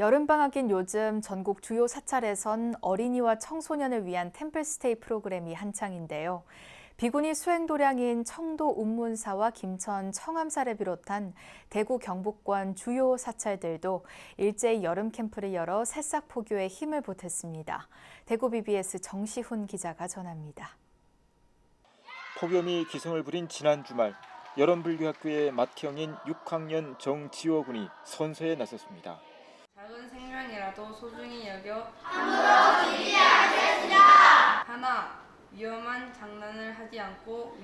여름방학인 요즘 전국 주요 사찰에선 어린이와 청소년을 위한 템플스테이 프로그램이 한창인데요. 비구니 수행 도량인 청도 운문사와 김천 청암사를 비롯한 대구 경북권 주요 사찰들도 일제히 여름 캠프를 열어 새싹 포교에 힘을 보탰습니다. 대구 BBS 정시훈 기자가 전합니다. 폭염이 기승을 부린 지난 주말 여름불교학교의 맏형인 6학년 정지호 군이 선서에 나섰습니다. 생명이라도 소중히 여겨 아무도 지지 않겠습니다. 하나 위험한 장난을 하지 않고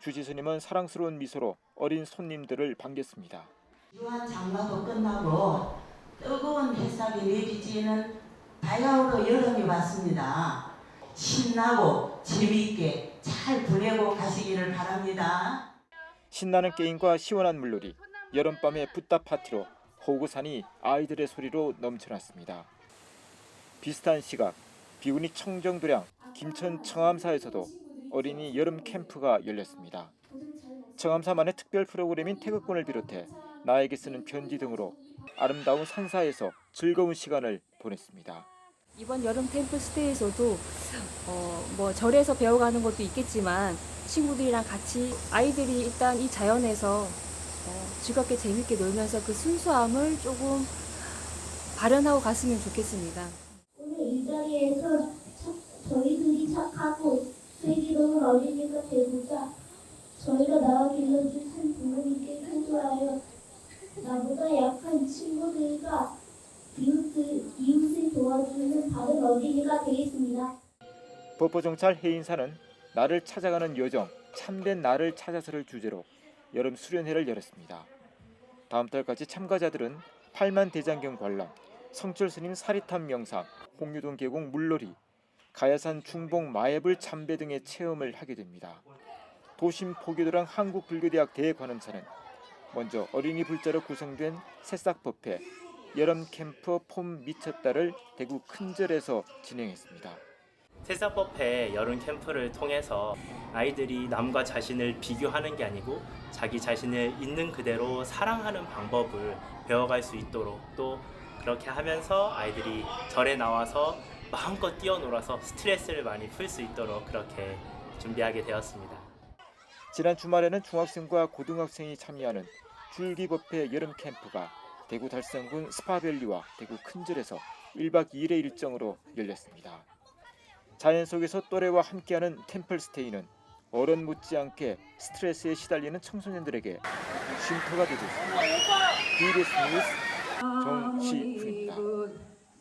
주지 스님은 사랑스러운 미소로 어린 손님들을 반겼습니다. 유한 장마도 끝나고 뜨거운 햇살이 내리지는 바야흐로 여름이 왔습니다. 신나고 재미있게 잘 보내고 가시기를 바랍니다. 신나는 게임과 시원한 물놀이, 여름밤의 붓다 파티로 호구산이 아이들의 소리로 넘쳐났습니다. 비슷한 시각 비구니 청정도량 김천 청암사에서도 어린이 여름 캠프가 열렸습니다. 청암사만의 특별 프로그램인 태극권을 비롯해 나에게 쓰는 편지 등으로 아름다운 산사에서 즐거운 시간을 보냈습니다. 이번 여름 템플 스테이에서도 어, 뭐 절에서 배워가는 것도 있겠지만 친구들이랑 같이 아이들이 일단 이 자연에서 어, 즐겁게 재밌게 놀면서 그 순수함을 조금 발현하고 갔으면 좋겠습니다. 오늘 이 자리에서 착- 저희들이 착하고 슬기로운 어린이가 되고자 저희가 나와 길러준 한 부모님께 간구하여 나보다 약한 친구들과 이웃들, 이웃을 도와주는 바른 어린이가 되겠습니다. 법보정찰 해인사는 나를 찾아가는 여정 참된 나를 찾아서를 주제로 여름 수련회를 열었습니다. 다음 달까지 참가자들은 8만 대장경 관람, 성철 스님 사리탐 명상, 홍유동 계곡 물놀이, 가야산 중봉 마애불 참배 등의 체험을 하게 됩니다. 도심 포교도랑 한국불교대학 대관음사는 먼저 어린이 불자로 구성된 새싹 법회 여름 캠프 폼 미쳤다를 대구 큰절에서 진행했습니다. 새싹법회 여름 캠프를 통해서 아이들이 남과 자신을 비교하는 게 아니고 자기 자신을 있는 그대로 사랑하는 방법을 배워갈 수 있도록 또 그렇게 하면서 아이들이 절에 나와서 마음껏 뛰어놀아서 스트레스를 많이 풀 수 있도록 그렇게 준비하게 되었습니다. 지난 주말에는 중학생과 고등학생이 참여하는 줄기법회 여름 캠프가 대구 달성군 스파밸리와 대구 큰절에서 1박 2일의 일정으로 열렸습니다. 자연 속에서 또래와 함께하는 템플스테이는 어른 못지않게 스트레스에 시달리는 청소년들에게 쉼터가 되고 있습니다. BBS 뉴스 정시